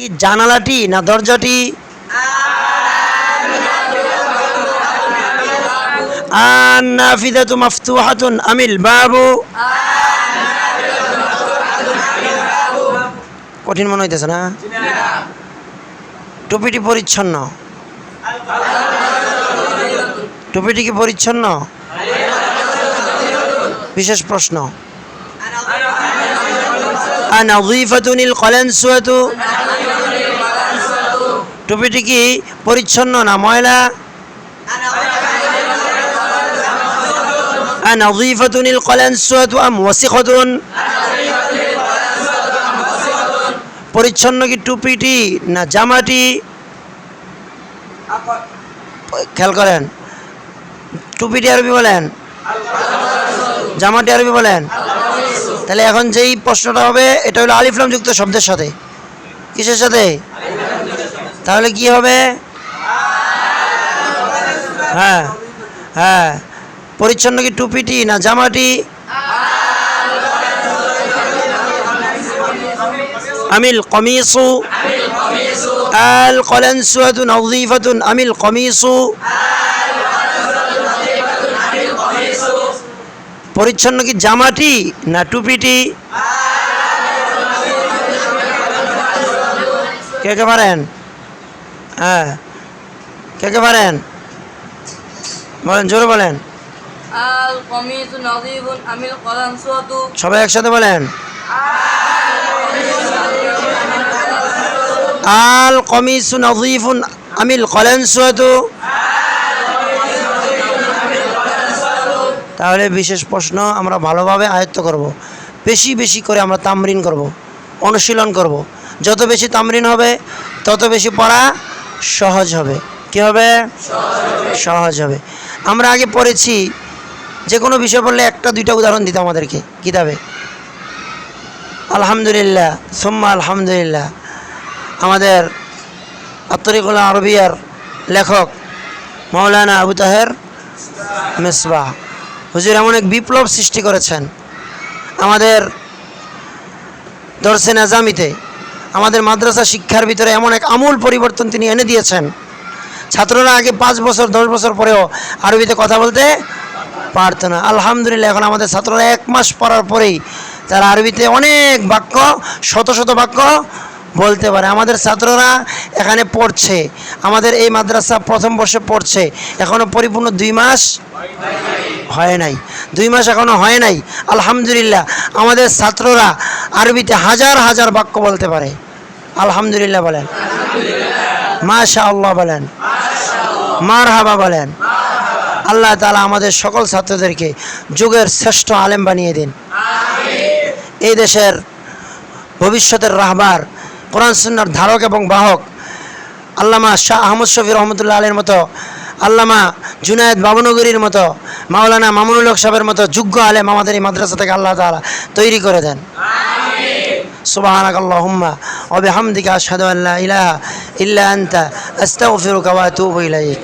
কি জানালাটি না দরজাটি? মাফতুহাতুন আমিল বাবু। কঠিন মনে হইতেছে না? টুপিটি পরিচ্ছন্ন। টুপিটি কি পরিচ্ছন্ন? বিশেষ প্রশ্ন। আনাযীফাতুনিল কলানসুয়াতু। টুপিটি কি পরিচ্ছন্ন না ময়লা? পরিচ্ছন্ন কি টুপিটি না জামাটি খেয়াল করেন। টুপিটি আরবি বলেন? জামাটি আরবি বলেন? তাহলে এখন যেই প্রশ্নটা হবে, এটা হলো আলিফলাম যুক্ত শব্দের সাথে। কিসের সাথে? তাহলে কি হবে? হ্যাঁ হ্যাঁ। পরিচ্ছন্ন কি টুপিটি না জামাটি? আমিল কমিসু। আল কলানসুয়াতু নযীফাতুন আমিল কমিসু। পরিচ্ছন্ন কি জামাটি না টুপিটি? কে কে পারেন? হ্যাঁ কে কে পারেন বলেন জোরে বলেন আল কমিস নদীবুন আমিল কলান সুয়াতু সবাই একসাথে বলেন আল কমিসু নজিফুন আমিল কলেনসুয়াতু তাহলে বিশেষ প্রশ্ন আমরা ভালোভাবে আয়ত্ত করব। বেশি বেশি করে আমরা তামরিন করব। অনুশীলন করব। যত বেশি তামরিন হবে তত বেশি পড়া সহজ হবে। কি হবে? সহজ হবে। আমরা আগে পড়েছি যে কোনো বিষয় পড়লে একটা, দুইটা উদাহরণ দিত আমাদেরকে, কিতাবে। আলহামদুলিল্লাহ, সোম্মা আলহামদুলিল্লাহ। আমাদের আত্তরিকুল আরবিয়ার লেখক মৌলানা আবু তাহের মেসবাহ। হুজুর এমন এক বিপ্লব সৃষ্টি করেছেন। আমাদের দর্শে নাজামিতে আমাদের মাদ্রাসা শিক্ষার ভিতরে এমন এক আমূল পরিবর্তন তিনি এনে দিয়েছেন। ছাত্ররা আগে পাঁচ বছর, দশ বছর পরেও আরবিতে কথা বলতে পারতো না। আলহামদুলিল্লাহ, এখন আমাদের ছাত্ররা এক মাস পড়ার পরেই তারা আরবিতে অনেক বাক্য, শত শত বাক্য বলতে পারে। আমাদের ছাত্ররা এখানে পড়ছে। আমাদের এই মাদ্রাসা প্রথম বর্ষে পড়ছে। এখনও পরিপূর্ণ দুই মাস হয় নাই। দুই মাস এখনও হয় নাই। আলহামদুলিল্লাহ, আমাদের ছাত্ররা আরবিতে হাজার হাজার বাক্য বলতে পারে। আলহামদুলিল্লাহ বলেন। মাশা আল্লাহ বলেন। মার হাবা বলেন। আল্লাহ তালা আমাদের সকল ছাত্রদেরকে যুগের শ্রেষ্ঠ আলেম বানিয়ে দিন। এই দেশের ভবিষ্যতের রাহবার, কোরআন ধারক এবং বাহক আল্লামা শাহ আহমদ শফি রহমতুল্লাহ আলের মতো, আল্লামা জুনায়দ বাবনগরীর মতো মাওলানা মামুনুল হক সাহেবের মতো যোগ্য আলেম আমাদের এই মাদ্রাসা থেকে আল্লাহ তালা তৈরি করে দেন। সুবাহানাক আল্লাহুম্মা ওয়া বিহামদিকা আশহাদু আল্লা ইলাহা ইল্লা আনতা, আস্তাগফিরুকা ওয়া আতুবু ইলাইক।